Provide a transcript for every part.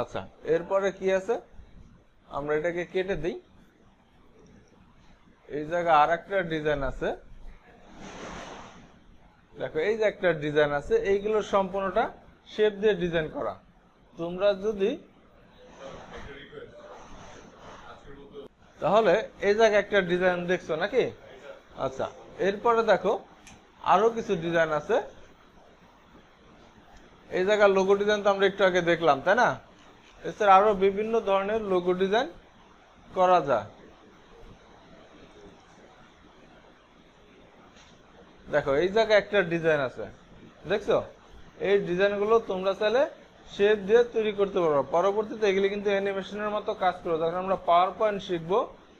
আচ্ছা এরপরে কি আছে? আমরা এটাকে কেটে দিই। এই জায়গায় আর একটা ডিজাইন আছে। দেখো, এই যে একটা ডিজাইন আছে, এইগুলো সম্পূর্ণটা শেপ দিয়ে ডিজাইন করা। তোমরা যদি তাহলে এই জায়গায় একটা ডিজাইন দেখছ নাকি? আচ্ছা এরপরে দেখো, আরও কিছু ডিজাইন আছে। এই জায়গার লোগো ডিজাইন তো আমরা একটু আগে দেখলাম, তাই না? এছাড়া আরও বিভিন্ন ধরনের লোগো ডিজাইন করা যায়। দেখো, এই জায়গায় একটা ডিজাইন আছে। দেখছ? এই ডিজাইনগুলো তোমরা চাইলে শেপ দিয়ে তৈরি করতে পারবে পরবর্তীতে এগুলি কিন্তু অ্যানিমেশনের মতো কাজ করবে। যখন আমরা পাওয়ার পয়েন্ট শিখব,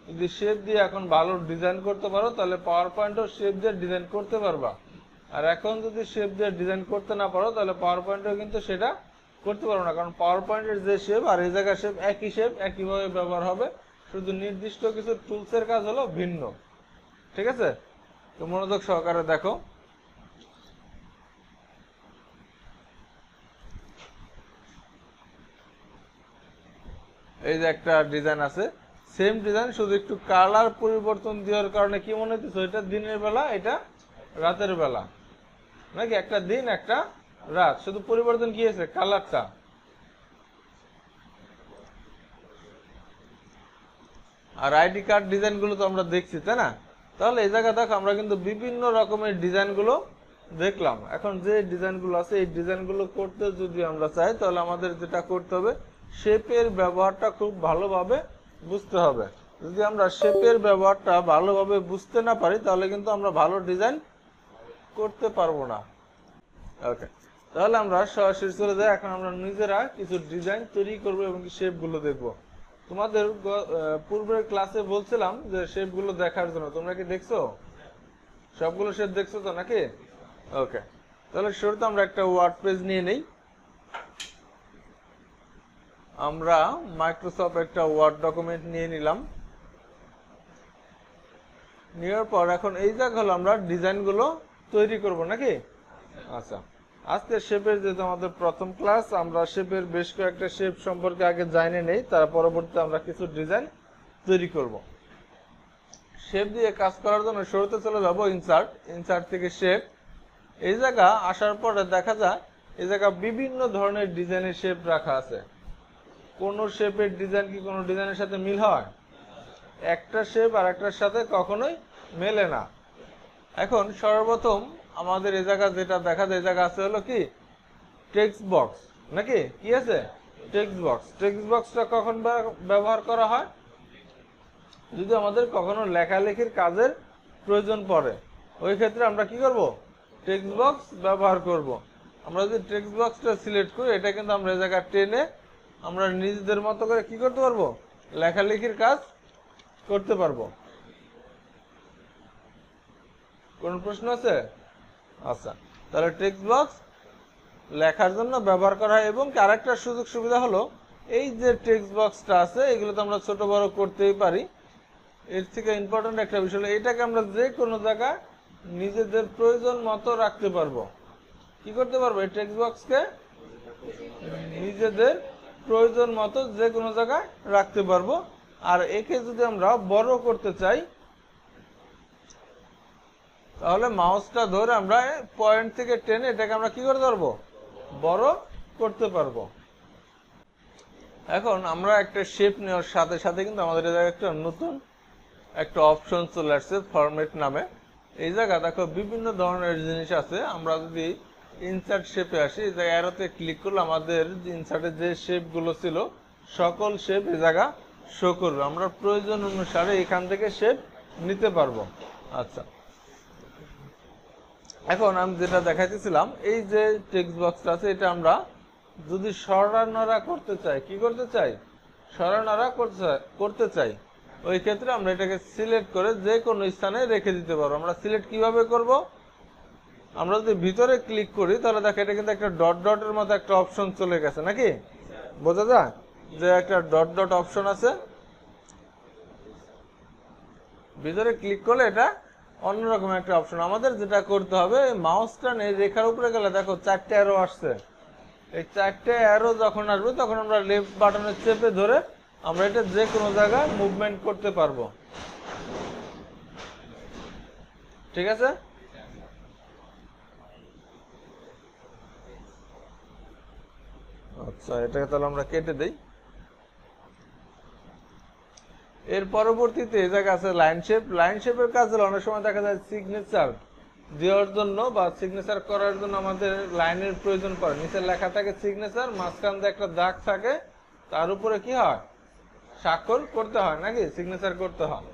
যদি শেপ দিয়ে এখন ভালো ডিজাইন করতে পারো, তাহলে পাওয়ার পয়েন্টও শেপ দিয়ে ডিজাইন করতে পারবা। আর এখন যদি শেপ দিয়ে ডিজাইন করতে না পারো, তাহলে পাওয়ার পয়েন্টেও কিন্তু সেটা করতে পারব না, কারণ পাওয়ার পয়েন্টের যে শেপ আর এই জায়গার শেপ একই শেপ একইভাবে ব্যবহার হবে। শুধু নির্দিষ্ট কিছু টুলসের কাজ হলো ভিন্ন। ঠিক আছে? তো মনোযোগ সহকারে দেখো। এই যে একটা ডিজাইন আছে। সেম ডিজাইন শুধু একটু কালার পরিবর্তন দেওয়ার কারণে কি মনে হচ্ছে এটা দিনের বেলা, এটা রাতের বেলা। নাকি একটা দিন, একটা রাত, শুধু পরিবর্তন কি হয়েছে? কালারটা আর আইডি কার্ড ডিজাইনগুলো তো আমরা দেখছি, তাই না? তাহলে এই জায়গা দেখো, আমরা কিন্তু বিভিন্ন রকমের ডিজাইনগুলো দেখলাম। এখন যে ডিজাইনগুলো আছে, এই ডিজাইনগুলো করতে যদি আমরা চাই, তাহলে আমাদের যেটা করতে হবে, শেপের ব্যবহারটা খুব ভালোভাবে বুঝতে হবে। যদি আমরা শেপের ব্যবহারটা ভালোভাবে বুঝতে না পারি, তাহলে কিন্তু আমরা ভালো ডিজাইন করতে পারব না। ওকে তাহলে আমরা সরাসরি চলে যাই। এখন আমরা নিজেরা কিছু ডিজাইন তৈরি করব এবং শেপগুলো দেখব। তোমাদের পূর্বের ক্লাসে বলছিলাম যে শেপগুলো দেখার জন্য। তোমরা কি দেখছ? সবগুলো শেপ দেখছ তো নাকি? ওকে তাহলে শুরুতে আমরা একটা ওয়ার্ড পেজ নিয়ে নেই। আমরা মাইক্রোসফট একটা ওয়ার্ড ডকুমেন্ট নিয়ে নিলাম। নেওয়ার পর এখন এই জায়গা হলো আমরা ডিজাইনগুলো তৈরি করব নাকি? আচ্ছা। আজকে শেপের যেহেতু আমাদের প্রথম ক্লাস আমরা শেপের বেশ কয়েকটা শেপ সম্পর্কে আগে জানে নেই, তার পরবর্তীতে আমরা কিছু ডিজাইন তৈরি করব। শেপ দিয়ে কাজ করার জন্য শুরুতে চলে যাব ইনসার্ট ইনসার্ট থেকে শেপ এই জায়গা আসার পরে দেখা যায়, এই জায়গা বিভিন্ন ধরনের ডিজাইনের শেপ রাখা আছে। কোন শেপের ডিজাইন কি কোনো ডিজাইনের সাথে মিল হয়? একটা শেপ আর একটার সাথে কখনোই মেলে না। এখন সর্বপ্রথম আমাদের এই জায়গা যেটা দেখা যায় জায়গা আছে হলো কি? টেক্সট বক্স নাকি? কি আছে? টেক্সট বক্স টেক্সট বক্সটা কখন ব্যবহার করা হয়? যদি আমাদের কখনো লেখালেখির কাজের প্রয়োজন পড়ে, ওই ক্ষেত্রে আমরা কি করব? টেক্সট বক্স ব্যবহার করব। আমরা যদি টেক্সট বক্সটা সিলেক্ট করি, এটা কিন্তু আমরা এই জায়গা টেনে আমরা নিজেদের মতো করে কি করতে পারব? লেখালেখির কাজ করতে পারব। কোন প্রশ্ন আছে? আচ্ছা তাহলে টেক্সট বক্স লেখার জন্য ব্যবহার করা হয় এবং আরেকটা সুযোগ সুবিধা হলো, এই যে টেক্সট বক্সটা আছে এগুলো তো আমরা ছোট বড় করতেই পারি। এর থেকে ইম্পর্টেন্ট একটা বিষয় হলো, এটাকে আমরা যে কোনো জায়গায় নিজেদের প্রয়োজন মতো রাখতে পারব। কি করতে পারব? এই টেক্সট বক্সকে নিজেদের প্রয়োজন মতো যে কোনো জায়গায় রাখতে পারব। আর একে যদি আমরা বড় করতে চাই তাহলে মাউসটা ধরে আমরা পয়েন্ট থেকে টেনে এটাকে আমরা কি করে ধরবো? বড় করতে পারব। এখন আমরা একটা শেপ নেওয়ার সাথে সাথে কিন্তু আমাদের এই একটা নতুন একটা অপশন চলে আসছে ফরম্যাট নামে। এই জায়গা দেখো, বিভিন্ন ধরনের জিনিস আছে। আমরা যদি ইনসার্ট শেপে আসি, এই জায়গায় অ্যারোতে ক্লিক করলে আমাদের ইনসার্টের যে শেপগুলো ছিল, সকল শেপ এই জায়গা শো করবে। আমরা প্রয়োজন অনুসারে এখান থেকে শেপ নিতে পারব। আচ্ছা। এখন আমি যেটা দেখাইতেছিলাম, এই যে টেক্সট বক্সটা আছে, এটা আমরা যদি সরানরা করতে চাই, কি করতে চাই? সরানরা করতে চাই- ওই ক্ষেত্রে আমরা এটাকে সিলেক্ট করে যে কোনো স্থানে রেখে দিতে পারব আমরা সিলেক্ট কীভাবে করব? আমরা যদি ভিতরে ক্লিক করি, তাহলে দেখো এটা কিন্তু একটা ডট ডটের মতো একটা অপশন চলে গেছে, নাকি? বোঝা যায় যে একটা ডট ডট অপশন আছে। ভিতরে ক্লিক করলে এটা অন্যরকম একটা অপশন আমাদের যেটা করতে হবে মাউসটা নেই রেখার উপরে গেলে দেখো চারটে অ্যারো আসছে। এই চারটে অ্যারো যখন আসবে, তখন আমরা লেফট বাটনে চেপে ধরে আমরা এটা যে কোনো জায়গায় মুভমেন্ট করতে পারব। ঠিক আছে? আচ্ছা এটাকে তাহলে আমরা কেটে দেই। এর পরবর্তীতে জায়গা আছে লাইন শেপ লাইন শেপের কাজ অনেক সময় দেখা যায় সিগনেচার দেওয়ার জন্য বা সিগনেচার করার জন্য আমাদের লাইনের প্রয়োজন পড়ে। নিচে লেখা থাকে সিগনেচার মাঝখান দিয়ে একটা দাগ থাকে, তার উপরে কি হয়? স্বাক্ষর করতে হয় নাকি? সিগনেচার করতে হয়।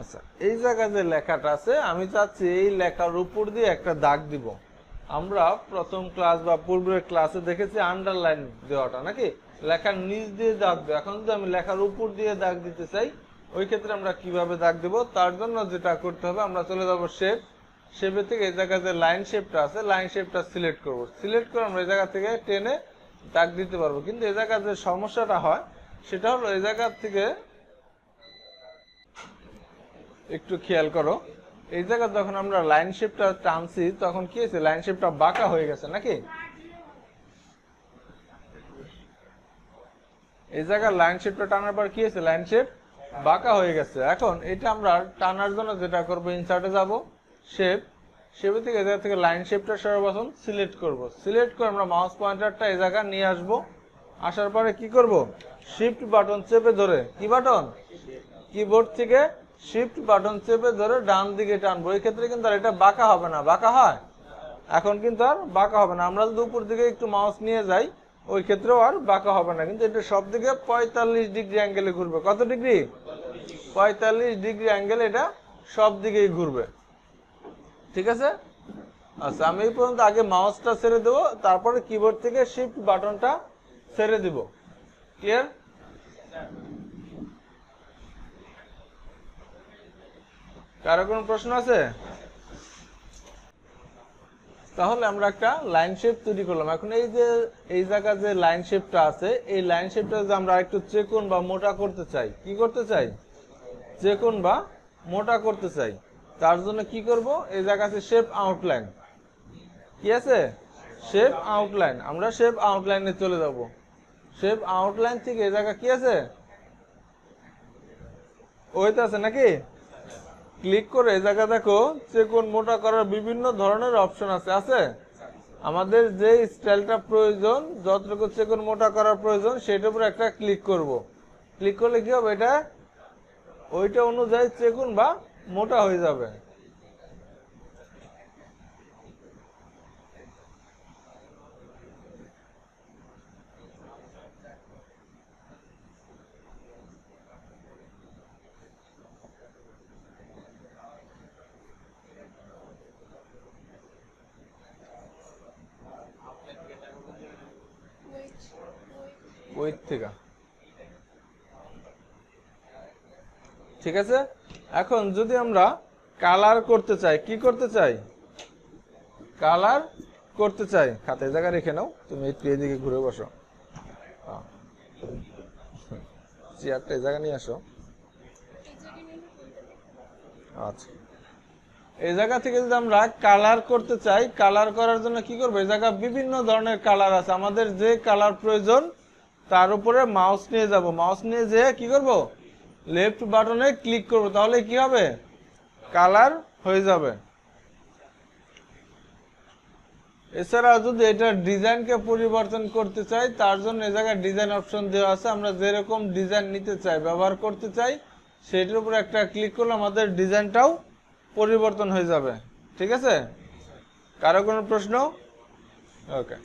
আচ্ছা এই জায়গায় যে লেখাটা আছে, আমি চাচ্ছি এই লেখার উপর দিয়ে একটা দাগ দিব। আমরা প্রথম ক্লাস বা পূর্বের ক্লাসে দেখেছি আন্ডারলাইন দেওয়াটা, নাকি? লেখার নিচ দিয়ে দাগ দেবো এখন যদি আমি লেখার উপর দিয়ে দাগ দিতে চাই, ওই ক্ষেত্রে আমরা কীভাবে দাগ দেব? তার জন্য যেটা করতে হবে, আমরা চলে যাব শেপ শেপের থেকে এই জায়গায় যে লাইন শেপটা আছে লাইন শেপটা সিলেক্ট করব। সিলেক্ট করে আমরা এই জায়গা থেকে টেনে দাগ দিতে পারব। কিন্তু এই জায়গায় যে সমস্যাটা হয়, সেটা হলো এই জায়গা থেকে একটু খেয়াল করো। এই জায়গা যখন আমরা লাইন শেপটা টানছি, তখন কি হয়েছে? লাইন শেপটা বাঁকা হয়ে গেছে নাকি? এই জায়গায় লাইন শেপটা টানার পর কি হয়েছে? লাইন শেপ বাঁকা হয়ে গেছে। এখন এটা আমরা টানার জন্য যেটা করব ইনসার্টে যাব শেপ শেপের থেকে জায়গা থেকে লাইন শেপটা সর্বপ্রথম সিলেক্ট করব। সিলেক্ট করে আমরা মাউস পয়েন্টারটা এই জায়গায় নিয়ে আসব। আসার পরে কি করব? শিফট বাটন চেপে ধরে, কি বাটন কিবোর্ড থেকে শিফট বাটন চেপে ধরে ডান দিকে টানবো। এই ক্ষেত্রে কিন্তু আর এটা বাঁকা হবে না। বাঁকা হয়। এখন কিন্তু আর বাঁকা হবে না। আমরা যদি উপর দিকে একটু মাউস নিয়ে যাই, ওই ক্ষেত্রেও আর বাঁকা হবে না। কিন্তু এটা সব দিকে পঁয়তাল্লিশ ডিগ্রি অ্যাঙ্গেলে ঘুরবে। কত ডিগ্রি? পঁয়তাল্লিশ ডিগ্রি অ্যাঙ্গেল এটা সব দিকেই ঘুরবে। ঠিক আছে? আচ্ছা আমি এই পর্যন্ত আগে মাউসটা ছেড়ে দেবো, তারপরে কিবোর্ড থেকে শিফট বাটনটা ছেড়ে দিব। ক্লিয়ার কারও কোনো প্রশ্ন আছে? তাহলে আমরা একটা লাইন শেপ তৈরি করলাম। এখন এই যে, এই জায়গা যে লাইন শেপটা আছে, এই লাইন শেপটা যদি আমরা একটু চেকুন বা মোটা করতে চাই, কি করতে চাই? চেকুন বা মোটা করতে চাই। তার জন্য কি করব? এই জায়গাতে শেপ আউটলাইন কি আছে? শেপ আউটলাইন আমরা শেপ আউটলাইনে চলে যাব। শেপ আউটলাইন থেকে এই জায়গা কি আছে? ওইতে আছে নাকি? ক্লিক করে এই জায়গা দেখো, চেকুন মোটা করার বিভিন্ন ধরনের অপশন আছে আছে? আমাদের যে স্টাইলটা প্রয়োজন, যতটুকু চেকুন মোটা করার প্রয়োজন সেটার উপর একটা ক্লিক করব। ক্লিক করলে কি হবে এটা? ওইটা অনুযায়ী চেকুন বা মোটা হয়ে যাবে। ওই থেকে। ঠিক আছে? এখন যদি আমরা কালার করতে চাই, কি করতে চাই? কালার করতে চাই। খাতে জায়গা রেখে নাও। তুমি একটু এদিকে ঘুরে বসো। চেয়ারটা এই জায়গা নিয়ে আসো। আচ্ছা। এই জায়গা থেকে যদি আমরা কালার করতে চাই কালার করার জন্য কি করব? এই জায়গা বিভিন্ন ধরনের কালার আছে। আমাদের যে কালার প্রয়োজন তার উপরে মাউস নিয়ে যাব। মাউস নিয়ে যেয়ে কি করব? লেফট বাটনে ক্লিক করব। তাহলে কি হবে? কালার হয়ে যাবে। এছাড়া যদি এটা ডিজাইনকে পরিবর্তন করতে চাই, তার জন্য এই জায়গায় ডিজাইন অপশন দেওয়া আছে। আমরা যেরকম ডিজাইন নিতে চাই, ব্যবহার করতে চাই সেটার উপর একটা ক্লিক করলে আমাদের ডিজাইনটাও পরিবর্তন হয়ে যাবে। ঠিক আছে? কারও কোনো প্রশ্ন? ওকে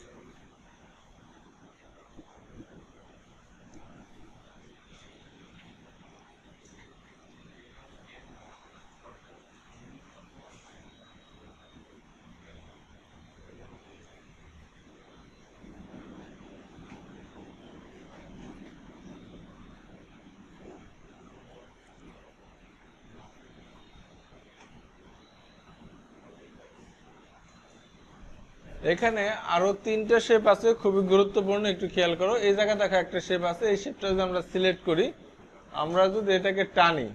এখানে আরও তিনটে শেপ আছে, খুবই গুরুত্বপূর্ণ, একটু খেয়াল করো। এই জায়গা দেখা একটা শেপ আছে, এই শেপটা যদি আমরা সিলেক্ট করি, আমরা যদি এটাকে টানি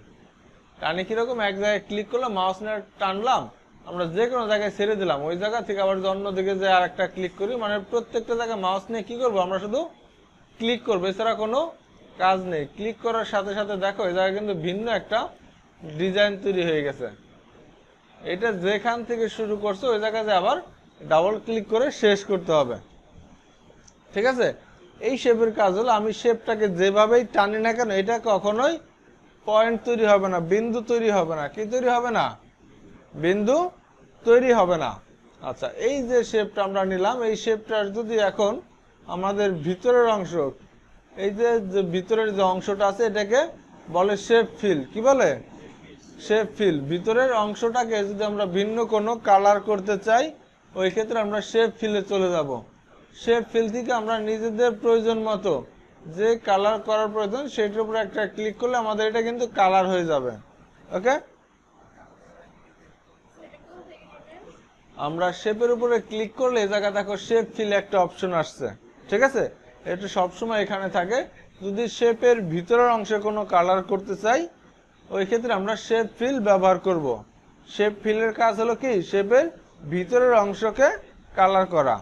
টানি কীরকম? এক জায়গায় ক্লিক করলাম মাউস নিয়ে টানলাম, আমরা যে কোনো জায়গায় ছেড়ে দিলাম। ওই জায়গা থেকে আবার যদি অন্যদিকে যে আর একটা ক্লিক করি মানে প্রত্যেকটা জায়গায় মাউস নিয়ে কি করব? আমরা শুধু ক্লিক করব, এছাড়া কোনো কাজ নেই। ক্লিক করার সাথে সাথে দেখো, এই জায়গায় কিন্তু ভিন্ন একটা ডিজাইন তৈরি হয়ে গেছে। এটা যেখান থেকে শুরু করছ, ওই জায়গায় যে আবার ডাবল ক্লিক করে শেষ করতে হবে। ঠিক আছে? এই শেপের কাজ হলো আমি শেপটাকে যেভাবেই টানি না কেন, এটা কখনোই পয়েন্ট তৈরি হবে না, বিন্দু তৈরি হবে না। কি তৈরি হবে না? বিন্দু তৈরি হবে না। আচ্ছা এই যে শেপটা আমরা নিলাম, এই শেপটার যদি এখন আমাদের ভিতরের অংশ, এই যে যে ভিতরের যে অংশটা আছে, এটাকে বলে শেপ ফিল কি বলে? শেপ ফিল ভিতরের অংশটাকে যদি আমরা ভিন্ন কোনো কালার করতে চাই ওই ক্ষেত্রে আমরা শেপ ফিলে চলে যাব। শেপ ফিল থেকে আমরা নিজেদের প্রয়োজন মতো যে কালার করার প্রয়োজন সেটার উপরে একটা ক্লিক করলে আমাদের এটা কিন্তু কালার হয়ে যাবে। ওকে আমরা শেপের উপরে ক্লিক করলে এই জায়গা দেখো শেপ ফিল একটা অপশন আসছে। ঠিক আছে? এটা সবসময় এখানে থাকে। যদি শেপের ভিতরের অংশে কোনো কালার করতে চাই, ওই ক্ষেত্রে আমরা শেপ ফিল ব্যবহার করব। শেপ ফিলের কাজ হলো কি? শেপের ভিতরের অংশকে কালার করা।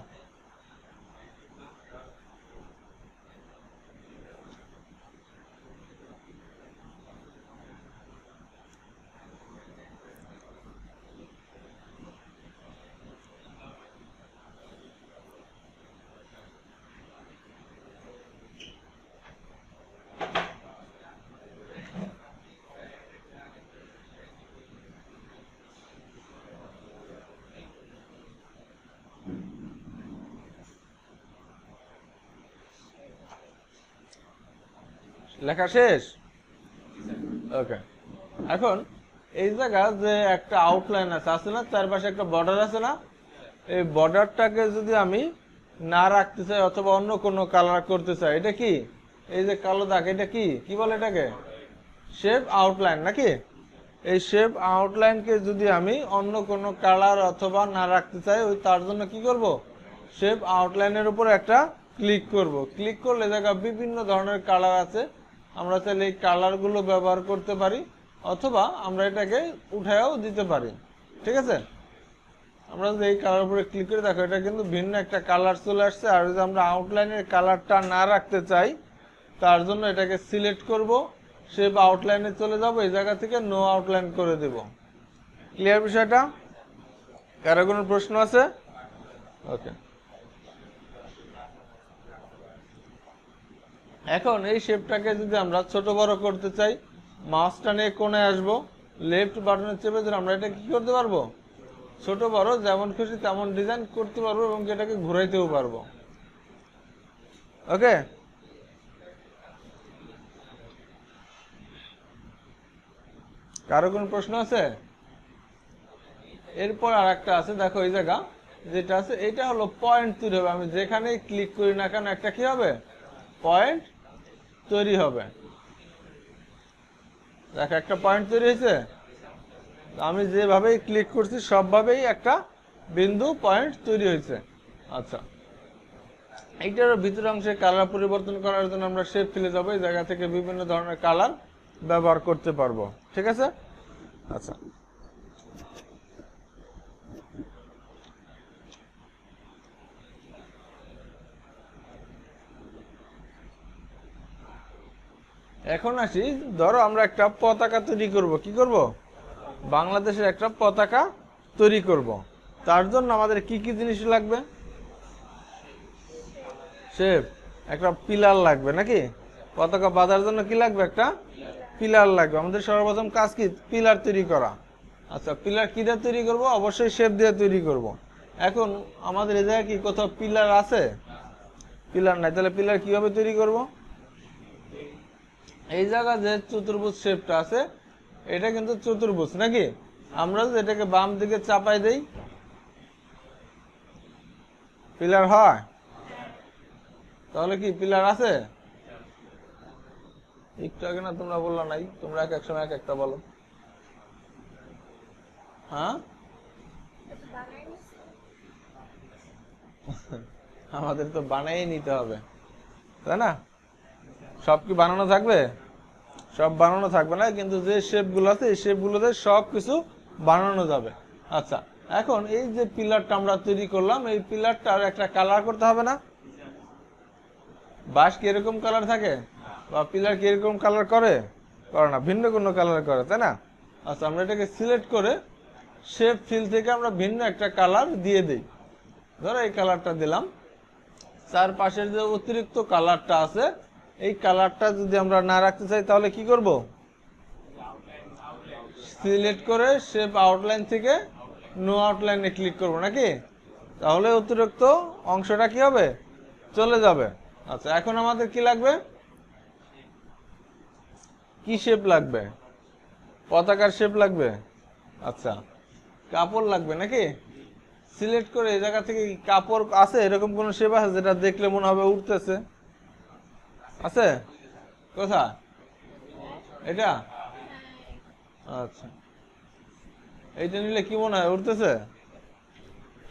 লেখা শেষ? ওকে এখন, এই জায়গা যে একটা আউটলাইন আছে আছে না? চারপাশে একটা বর্ডার আছে না? এই বর্ডারটাকে যদি আমি না রাখতে চাই অথবা অন্য কোনো কালার করতে চাই, এটা কি? এই যে কালো দাগ, এটা কি? কি বলে এটাকে? শেপ আউটলাইন নাকি? এই শেপ আউটলাইনকে যদি আমি অন্য কোনো কালার অথবা না রাখতে চাই, ওই তার জন্য কি করব? শেপ আউটলাইনের উপর একটা ক্লিক করব। ক্লিক করলে দেখা বিভিন্ন ধরনের কালার আছে। আমরা তাহলে এই কালারগুলো ব্যবহার করতে পারি, অথবা আমরা এটাকে উঠায়ও দিতে পারি। ঠিক আছে? আমরা যদি এই কালার উপরে ক্লিক করে দেখো, এটা কিন্তু ভিন্ন একটা কালার চলে আসছে, আর যদি আমরা আউটলাইনের কালারটা না রাখতে চাই, তার জন্য এটাকে সিলেক্ট করব শেপ আউটলাইনে চলে যাব, এই জায়গা থেকে নো আউটলাইন করে দেব। ক্লিয়ার বিষয়টা? কারও কোনো প্রশ্ন আছে? ওকে এখন এই শেপটাকে যদি আমরা ছোট বড় করতে চাই মাউসটা নিয়ে কোণে আসব লেফট বাটনে চেপে ধরে আমরা এটা কি করতে পারব? ছোট বড়, যেমন খুশি তেমন ডিজাইন করতে পারব এবং এটাকে ঘুরাইতেও পারব। ওকে কারও কোনো প্রশ্ন আছে? এরপর আর একটা আছে, দেখো এই জায়গা, যেটা আছে, এটা হলো পয়েন্ট তৈরি হবে। আমি যেখানেই ক্লিক করি না কেন, একটা কি হবে? পয়েন্ট তৈরি হবে। দেখো, একটা পয়েন্ট তৈরি হয়েছে। আমি যেভাবেই ক্লিক করছি, সবভাবেই একটা বিন্দু পয়েন্ট তৈরি হয়েছে। আচ্ছা। এইটার ভিতর অংশে কালার পরিবর্তন করার জন্য আমরা শেপ ফেলে যাব। এই জায়গা থেকে বিভিন্ন ধরনের কালার ব্যবহার করতে পারব। ঠিক আছে? আচ্ছা। এখন আসি। ধরো আমরা একটা পতাকা তৈরি করব। কি করব? বাংলাদেশের একটা পতাকা তৈরি করব। তার জন্য আমাদের কি কি জিনিস লাগবে? শেপ একটা পিলার লাগবে নাকি? পতাকা বাঁধার জন্য কি লাগবে? একটা পিলার লাগবে। আমাদের সর্বপ্রথম কাজ কি? পিলার তৈরি করা। আচ্ছা পিলার কি দিয়ে তৈরি করব? অবশ্যই শেপ দিয়ে তৈরি করব। এখন আমাদের এই জায়গায় কি কোথাও পিলার আছে? পিলার নাই। তাহলে পিলার কীভাবে তৈরি করব? এই জায়গা যে চতুর্ভুজ শেপটা আছে, এটা কিন্তু চতুর্ভুজ, নাকি? আমরা যদি এটাকে বাম দিকে চাপাই দেই পিলার হয়, তাহলে কি পিলার আছে? একটু আগে না তোমরা বললা নাই, তোমরা এক এক সময় এক একটা বলো। হ্যাঁ? আমাদের তো বানাই নিতে হবে, তাই না? সব কি বানানো থাকবে? সব বানানো থাকবে না, কিন্তু যে শেপগুলো আছে, এই শেপগুলোতে সব কিছু বানানো যাবে। আচ্ছা এখন এই যে পিলারটা আমরা তৈরি করলাম, এই পিলারটার একটা কালার করতে হবে না? বাঁশ কি এরকম কালার থাকে? বা পিলার কি এরকম কালার করে? করে না, ভিন্ন কোনো কালার করে, তাই না? আচ্ছা আমরা এটাকে সিলেক্ট করে শেপ ফিল থেকে আমরা ভিন্ন একটা কালার দিয়ে দিই। ধরো এই কালারটা দিলাম। চারপাশের যে অতিরিক্ত কালারটা আছে এই কালারটা যদি আমরা না রাখতে চাই, তাহলে কি করব? সিলেক্ট করে শেপ আউটলাইন থেকে নো আউটলাইনে ক্লিক করব, নাকি? তাহলে অতিরিক্ত অংশটা কি হবে? চলে যাবে। আচ্ছা এখন আমাদের কি লাগবে? কি শেপ লাগবে? পতাকার শেপ লাগবে? আচ্ছা কাপড় লাগবে নাকি? সিলেক্ট করে এই জায়গা থেকে কাপড় আছে? এরকম কোন শেপ আছে যেটা দেখলে মনে হবে উঠতেছে আছে? কোথা এটা? আচ্ছা। এইটা নিলে কি মনে হয় উঠতেছে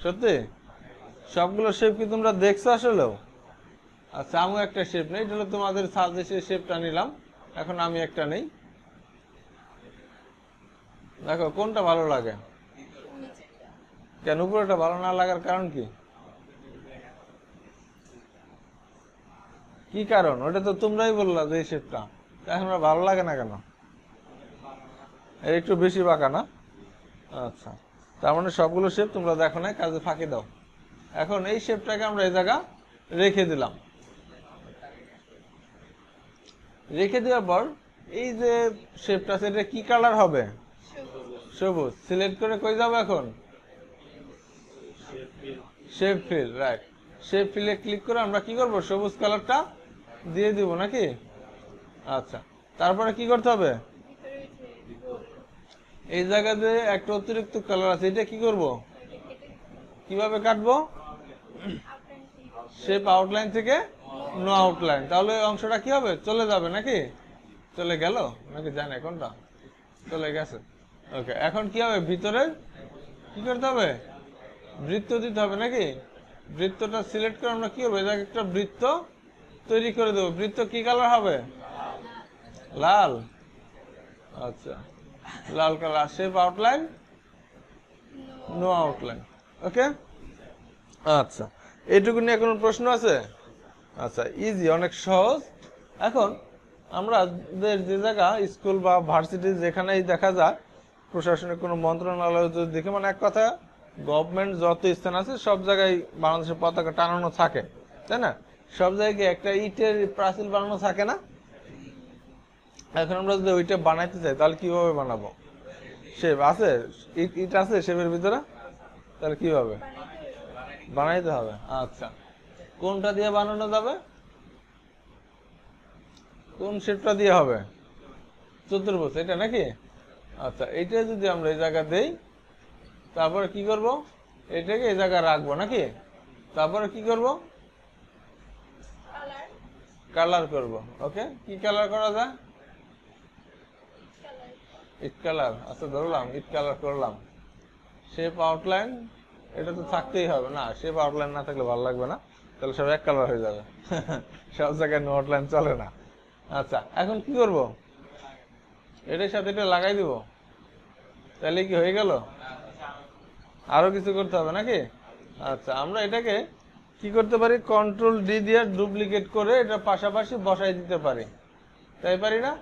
সত্যি? সবগুলো শেপ কি তোমরা দেখছ আসলেও? আচ্ছা আমিও একটা শেপ নেই, এটা হলো তোমাদের সাজেশনের শেপটা নিলাম। এখন আমি একটা নেই। দেখো, কোনটা ভালো লাগে? কেন উপরেটা ভালো না লাগার কারণ কি? কি কারণ? ওটা তো তোমরাই বললা যে শেপটা। এখন আর ভালো লাগে না কেন? একটু বেশি বাঁকা না? আচ্ছা। তার মানে সবগুলো শেপ তোমরা দেখো না কাজে ফাঁকি দাও। এখন এই শেপটাকে আমরা এই জায়গা রেখে দিলাম। রেখে দেওয়ার পর এই যে শেপটা এটা কি কালার হবে? সবুজ। সিলেক্ট করে কই যাব এখন? Shape fill, right. শেপ ফিলে ক্লিক করে আমরা কি করব? সবুজ কালারটা দিয়ে দিব নাকি? আচ্ছা। তারপরে কি করতে হবে? এই জায়গাতে একটা অতিরিক্ত কালার আছে। এটা কি করব? কীভাবে কাটবো? শেপ আউটলাইন থেকে নো আউটলাইন তাহলে অংশটা কি হবে? চলে যাবে নাকি? চলে গেল? নাকি জানে কোনটা? চলে গেছে। ওকে, এখন কি হবে? ভিতরে কি করতে হবে? বৃত্ত দিতে হবে নাকি? বৃত্তটা সিলেক্ট করে আমরা কি জায়গায় একটা বৃত্ত তৈরি করে দেবো। বৃত্ত কি কালার হবে? লাল। আচ্ছা। লাল colour shape outline no outline okay আচ্ছা। এইটুকু নিয়ে কোনো প্রশ্ন আছে? আচ্ছা ইজি অনেক সহজ। এখন আমরা যে জায়গা স্কুল বা ভার্সিটি যেখানেই দেখা যায়, প্রশাসনিক কোনো মন্ত্রণালয় যদি দেখে মানে এক কথা গভর্নমেন্ট যত স্থান আছে, সব জায়গায় বাংলাদেশের পতাকা টানানো থাকে। তাই না? সব জায়গায় একটা ইটের প্রাচীর বানানো থাকে না? এখন আমরা যদি ওইটা বানাইতে চাই, তাহলে কীভাবে বানাবো? শেপ আছে? ইট ইট আছে শেপের ভিতরে? তাহলে কীভাবে? বানাইতে হবে। আচ্ছা। কোনটা দিয়ে বানানো যাবে? কোন শেপটা দিয়ে হবে? চতুর্ভুজ, এটা নাকি? আচ্ছা এইটা যদি আমরা এই জায়গা দেই, তারপরে কি করব? এটাকে এই জায়গায় রাখব নাকি? তারপরে কি করব? কালার করব ওকে কি কালার করা যায়? ইট কালার আচ্ছা ধরলাম ইট কালার করলাম। শেপ আউটলাইন এটা তো থাকতেই হবে না শেপ আউটলাইন না থাকলে ভালো লাগবে না, তাহলে সব এক কালার হয়ে যাবে। সব জায়গায় আউটলাইন চলে না। আচ্ছা এখন কি করব? এটার সাথে এটা লাগাই দিব। তাহলে কি হয়ে গেল? আরও কিছু করতে হবে নাকি? আচ্ছা আমরা এটাকে কি করতে পারি? কন্ট্রোল ডি দিয়ে ডুপ্লিকেট করে এটা পাশাপাশি বসাই দিতে পারি। তাই পারি না?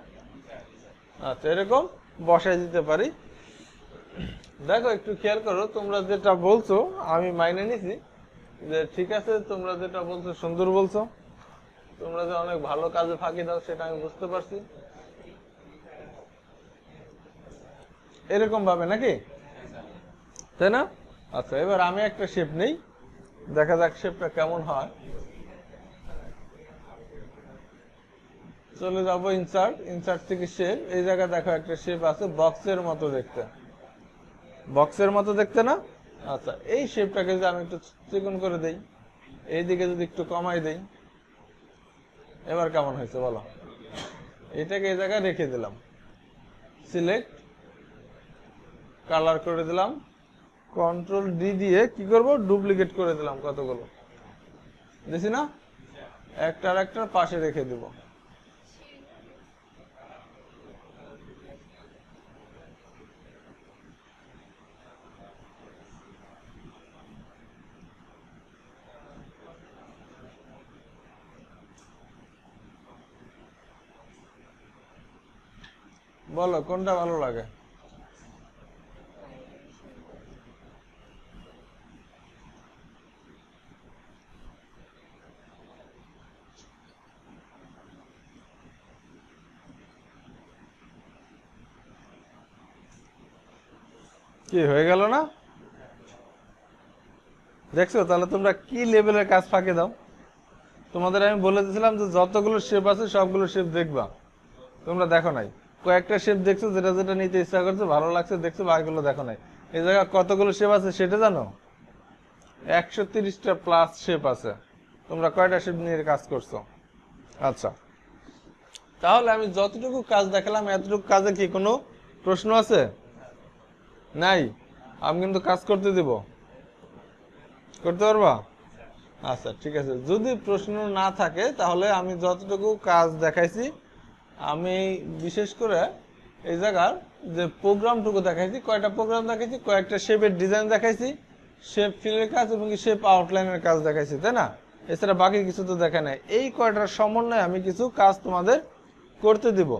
আচ্ছা এরকম বসাই দিতে পারি। দেখো, একটু খেয়াল করো, তোমরা যেটা বলছো, আমি মাইনে নিছি যে ঠিক আছে, তোমরা যেটা বলছো সুন্দর বলছো। তোমরা যে অনেক ভালো কাজে ফাঁকি দাও, সেটা আমি বুঝতে পারছি। এরকম ভাবে নাকি? তাই না? আচ্ছা এবার আমি একটা শেপ নেই। দেখা যাক শেপটা কেমন হয়। চলে যাব ইনসার্ট ইনসার্ট থেকে শেপ এই জায়গায় দেখো একটা শেপ আছে বক্সের মতো দেখতে। বক্সের মতো দেখতে না? আচ্ছা এই শেপটাকে যদি আমি একটু চিকন করে দেই, এইদিকে যদি একটু কমাই দেই, এবার কেমন হয়েছে বলো? এটাকে এই জায়গায় রেখে দিলাম। সিলেক্ট কালার করে দিলাম। কন্ট্রোল ডি দিয়ে কি করব? ডুপ্লিকেট করে দিলাম কতগুলো? দেখি না? একটার একটার পাশে রেখে দেব। বলো, কোনটা ভালো লাগে? কি হয়ে গেল না? দেখছ, তাহলে তোমরা কি লেভেলের কাজ ফাঁকে দাও? তোমাদের আমি বলে দিয়েছিলাম যে যতগুলো শেপ আছে, সবগুলো শেপ দেখবা। তোমরা দেখো নাই। কয়েকটা শেপ দেখছ, যেটা যেটা নিতে ইচ্ছা করছে, ভালো লাগছে দেখছ, বাকিগুলো দেখো নাই। এই জায়গায় কতগুলো শেপ আছে সেটা জানো? একশো তিরিশটা প্লাস শেপ আছে। তোমরা কয়টা শেপ নিয়ে কাজ করছ? আচ্ছা। তাহলে আমি যতটুকু কাজ দেখালাম, এতটুকু কাজে কি কোনো প্রশ্ন আছে? নাই, আমি কিন্তু কাজ করতে দেব। করতে পারবা? আচ্ছা ঠিক আছে। যদি প্রশ্ন না থাকে, তাহলে আমি যতটুকু কাজ দেখাইছি, আমি বিশেষ করে এই জায়গার যে প্রোগ্রামটুকু দেখাইছি, কয়টা প্রোগ্রাম দেখাইছি, কয়েকটা শেপের ডিজাইন দেখাইছি, শেপ ফিলের কাজ এবং কি শেপ আউটলাইনের কাজ দেখাইছি, তাই না? এছাড়া বাকি কিছু তো দেখা নাই। এই কয়টার সমন্বয়ে আমি কিছু কাজ তোমাদের করতে দিব।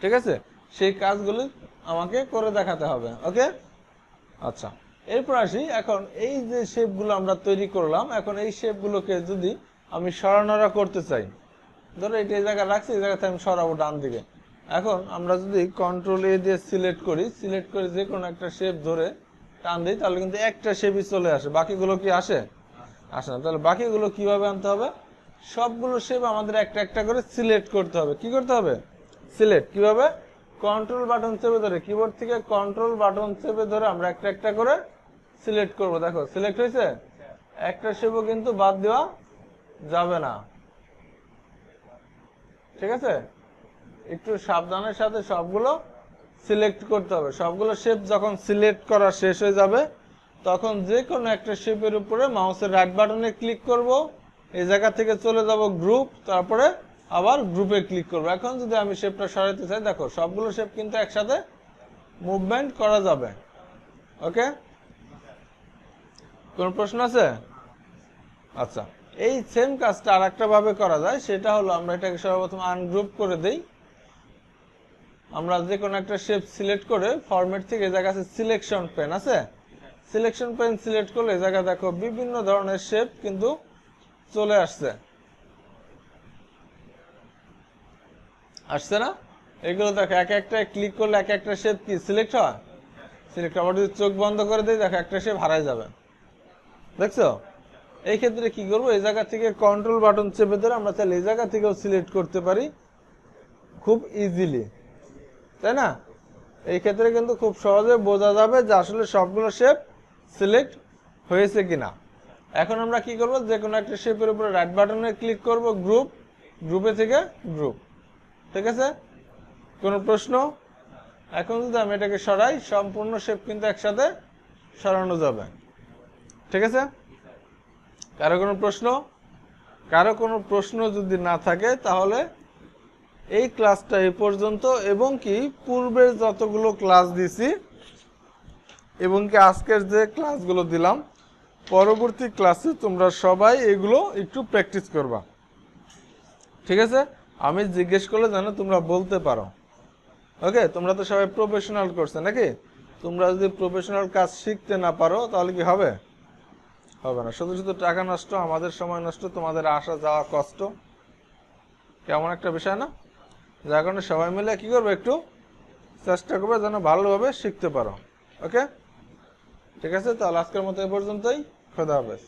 ঠিক আছে? সেই কাজগুলি আমাকে করে দেখাতে হবে, ওকে? আচ্ছা এরপর আসি, এখন এই যে শেপগুলো আমরা তৈরি করলাম, এখন এই শেপগুলোকে যদি আমি সরানোরা করতে চাই, ধরো এটা এই জায়গায় রাখছি, এই জায়গাতে আমি সরাবো ডান দিকে। এখন আমরা যদি কন্ট্রোল এ দিয়ে সিলেক্ট করি সিলেক্ট করে যে কোনো একটা শেপ ধরে টান দিই, তাহলে কিন্তু একটা শেপই চলে আসে। বাকিগুলো কি আসে? আসে না। তাহলে বাকিগুলো কীভাবে আনতে হবে? সবগুলো শেপ আমাদের একটা একটা করে সিলেক্ট করতে হবে। কি করতে হবে? সিলেক্ট কীভাবে? কন্ট্রোল বাটন চেপে ধরে কিবোর্ড থেকে কন্ট্রোল বাটন চেপে ধরে আমরা একটা একটা করে সিলেক্ট করব। দেখো সিলেক্ট হয়েছে? একটা শেপও কিন্তু বাদ দেওয়া যাবে না। ঠিক আছে? একটু সাবধানের সাথে সবগুলো সিলেক্ট করতে হবে। সবগুলো শেপ যখন সিলেক্ট করা শেষ হয়ে যাবে, তখন যে কোনো একটা শেপের উপরে মাউসের রাইট বাটনে ক্লিক করব। এই জায়গা থেকে চলে যাব গ্রুপ তারপরে আবার গ্রুপে ক্লিক করব। এখন যদি আমি শেপটা সরাতে চাই, দেখো, সবগুলো শেপ কিন্তু একসাথে মুভমেন্ট করা যাবে। ওকে? কোন প্রশ্ন আছে? আচ্ছা এই সেম কাজটা আর ভাবে করা যায়, সেটা হলো আমরা এটাকে সর্বপ্রথম আনগ্রুপ করে দেই। আমরা যে কোনো একটা শেপ সিলেক্ট করে ফরম্যাট থেকে জায়গা আছে সিলেকশন পেন আছে? সিলেকশন পেন সিলেক্ট করলে জায়গা দেখো বিভিন্ন ধরনের শেপ কিন্তু চলে আসছে। আসছে না? এগুলো দেখো, এক একটা ক্লিক করলে এক একটা শেপ কি? সিলেক্ট হয়? সিলেক্ট আবার যদি চোখ বন্ধ করে দিই, দেখো একটা শেপ হারাই যাবে। দেখছ? এই ক্ষেত্রে কি করব? এই জায়গা থেকে কন্ট্রোল বাটন চেপে ধরে আমরা চাইলে এই জায়গা থেকেও সিলেক্ট করতে পারি খুব ইজিলি তাই না? এই ক্ষেত্রে কিন্তু খুব সহজে বোঝা যাবে যে আসলে সবগুলো শেপ সিলেক্ট হয়েছে কিনা। এখন আমরা কি করব? যে কোনো একটা শেপের উপরে রাইট বাটনে ক্লিক করব গ্রুপ গ্রুপে থেকে গ্রুপ ঠিক আছে? কোনো প্রশ্ন? এখন যদি আমি এটাকে সরাই, সম্পূর্ণ শেপ কিন্তু একসাথে সরানো যাবে। ঠিক আছে? কারও কোনো প্রশ্ন? কারও কোনো প্রশ্ন যদি না থাকে, তাহলে এই ক্লাসটা এ পর্যন্ত, এবং কি পূর্বের যতগুলো ক্লাস দিছি, এবং কি আজকের যে ক্লাসগুলো দিলাম, পরবর্তী ক্লাসে তোমরা সবাই এগুলো একটু প্র্যাকটিস করবা। ঠিক আছে? আমি জিজ্ঞেস করলে যেন তোমরা বলতে পারো। ওকে তোমরা তো সবাই প্রফেশনাল করছে নাকি? তোমরা যদি প্রফেশনাল কাজ শিখতে না পারো, তাহলে কি হবে? হবে না। শুধু শুধু টাকা নষ্ট, আমাদের সময় নষ্ট, তোমাদের আসা যাওয়া কষ্ট। কেমন একটা বিষয় না? যার কারণে সবাই মিলে কি করবে একটু চেষ্টা করবে যেন ভালোভাবে শিখতে পারো। ওকে ঠিক আছে? তাহলে আজকের মতো এ পর্যন্তই। খোদা হাফেজ।